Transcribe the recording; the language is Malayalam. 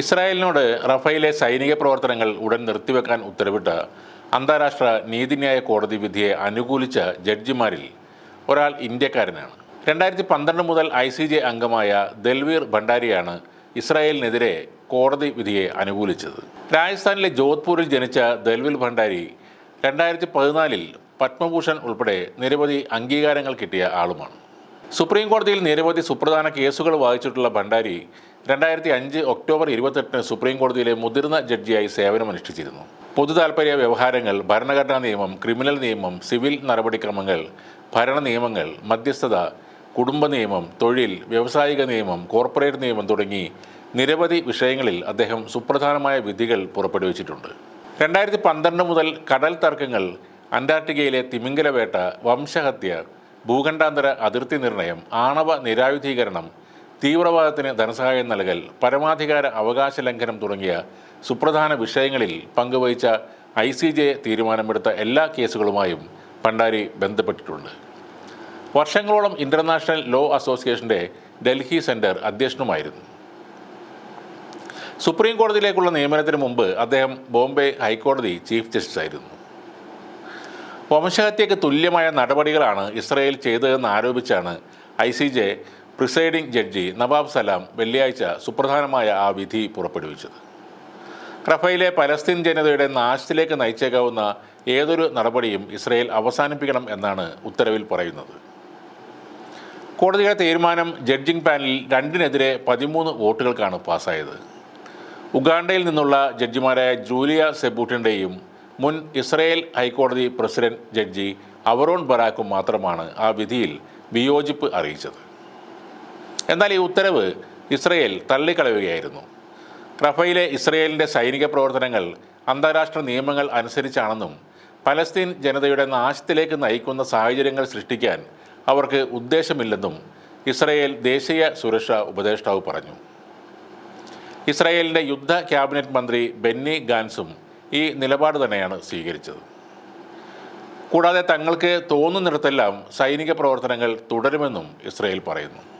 ഇസ്രായേലിനോട് റഫേലെ സൈനിക പ്രവർത്തനങ്ങൾ ഉടൻ നിർത്തിവെക്കാൻ ഉത്തരവിട്ട് അന്താരാഷ്ട്ര നീതിന്യായ കോടതി വിധിയെ അനുകൂലിച്ച ജഡ്ജിമാരിൽ ഒരാൾ ഇന്ത്യക്കാരനാണ്. രണ്ടായിരത്തി പന്ത്രണ്ട് മുതൽ ഐ സി ജെ അംഗമായ ദൽവീർ ഭണ്ഡാരിയാണ് ഇസ്രായേലിനെതിരെ കോടതി വിധിയെ അനുകൂലിച്ചത്. രാജസ്ഥാനിലെ ജോധ്പൂരിൽ ജനിച്ച ദൽവിൽ ഭണ്ഡാരി രണ്ടായിരത്തി പതിനാലിൽ പത്മഭൂഷൺ ഉൾപ്പെടെ നിരവധി അംഗീകാരങ്ങൾ കിട്ടിയ ആളുമാണ്. സുപ്രീം കോടതിയിൽ നിരവധി സുപ്രധാന കേസുകൾ വായിച്ചിട്ടുള്ള ഭണ്ഡാരി രണ്ടായിരത്തി അഞ്ച് ഒക്ടോബർ ഇരുപത്തെട്ടിന് സുപ്രീം കോടതിയിലെ മുതിർന്ന ജഡ്ജിയായി സേവനമനുഷ്ഠിച്ചിരുന്നു പൊതു താൽപ്പര്യ വ്യവഹാരങ്ങൾ ഭരണഘടനാ നിയമം ക്രിമിനൽ നിയമം സിവിൽ നടപടിക്രമങ്ങൾ ഭരണ നിയമങ്ങൾ മധ്യസ്ഥത കുടുംബ നിയമം തൊഴിൽ വ്യവസായിക നിയമം കോർപ്പറേറ്റ് നിയമം തുടങ്ങി നിരവധി വിഷയങ്ങളിൽ അദ്ദേഹം സുപ്രധാനമായ വിധികൾ പുറപ്പെടുവിച്ചിട്ടുണ്ട്. രണ്ടായിരത്തി പന്ത്രണ്ട് മുതൽ കടൽ തർക്കങ്ങൾ അന്റാർട്ടിക്കയിലെ തിമിംഗലവേട്ട വംശഹത്യ ഭൂഖണ്ഡാന്തര അതിർത്തി നിർണയം ആണവ നിരായുധീകരണം തീവ്രവാദത്തിന് ധനസഹായം നൽകൽ പരമാധികാര അവകാശ ലംഘനം തുടങ്ങിയ സുപ്രധാന വിഷയങ്ങളിൽ പങ്കുവഹിച്ച ഐ സി ജെ തീരുമാനമെടുത്ത എല്ലാ കേസുകളുമായും ഭണ്ഡാരി ബന്ധപ്പെട്ടിട്ടുണ്ട്. വർഷങ്ങളോളം ഇന്റർനാഷണൽ ലോ അസോസിയേഷന്റെ ഡൽഹി സെന്റർ അധ്യക്ഷനുമായിരുന്നു. സുപ്രീം കോടതിയിലേക്കുള്ള നിയമനത്തിന് മുമ്പ് അദ്ദേഹം ബോംബെ ഹൈക്കോടതി ചീഫ് ജസ്റ്റിസ് ആയിരുന്നു വംശഹത്യക്ക് തുല്യമായ നടപടികളാണ് ഇസ്രയേൽ ചെയ്തതെന്ന് ആരോപിച്ചാണ് I C J presiding judge Nawaf Salam വെള്ളിയാഴ്ച സുപ്രധാനമായ ആ വിധി പുറപ്പെടുവിച്ചത്. റഫയിലെ പലസ്തീൻ ജനതയുടെ നാശത്തിലേക്ക് നയിച്ചേക്കാവുന്ന ഏതൊരു നടപടിയും ഇസ്രയേൽ അവസാനിപ്പിക്കണം എന്നാണ് ഉത്തരവിൽ പറയുന്നത്. കോടതിയുടെ തീരുമാനം ജഡ്ജിംഗ് പാനലിൽ രണ്ടിനെതിരെ പതിമൂന്ന് വോട്ടുകൾക്കാണ് പാസായത്. ഉഗാണ്ടയിൽ നിന്നുള്ള ജഡ്ജിമാരായ ജൂലിയ സെബൂട്ടിന്റെയും മുൻ ഇസ്രയേൽ ഹൈക്കോടതി പ്രസിഡന്റ് ജഡ്ജി അവറോൺ ബറാക്കും മാത്രമാണ് ആ വിധിയിൽ വിയോജിപ്പ് അറിയിച്ചത്. എന്നാൽ ഈ ഉത്തരവ് ഇസ്രയേൽ തള്ളിക്കളയുകയായിരുന്നു. റഫയിലെ ഇസ്രയേലിന്റെ സൈനിക പ്രവർത്തനങ്ങൾ അന്താരാഷ്ട്ര നിയമങ്ങൾ അനുസരിച്ചാണെന്നും പലസ്തീൻ ജനതയുടെ നാശത്തിലേക്ക് നയിക്കുന്ന സാഹചര്യങ്ങൾ സൃഷ്ടിക്കാൻ അവർക്ക് ഉദ്ദേശമില്ലെന്നും ഇസ്രയേൽ ദേശീയ സുരക്ഷാ ഉപദേഷ്ടാവ് പറഞ്ഞു. ഇസ്രയേലിന്റെ യുദ്ധ ക്യാബിനറ്റ് മന്ത്രി ബെന്നി ഗാൻസും ഈ നിലപാട് തന്നെയാണ് സ്വീകരിച്ചത്. കൂടാതെ തങ്ങൾക്ക് തോന്നുന്നിടത്തെല്ലാം സൈനിക പ്രവർത്തനങ്ങൾ തുടരുമെന്നും ഇസ്രയേൽ പറയുന്നു.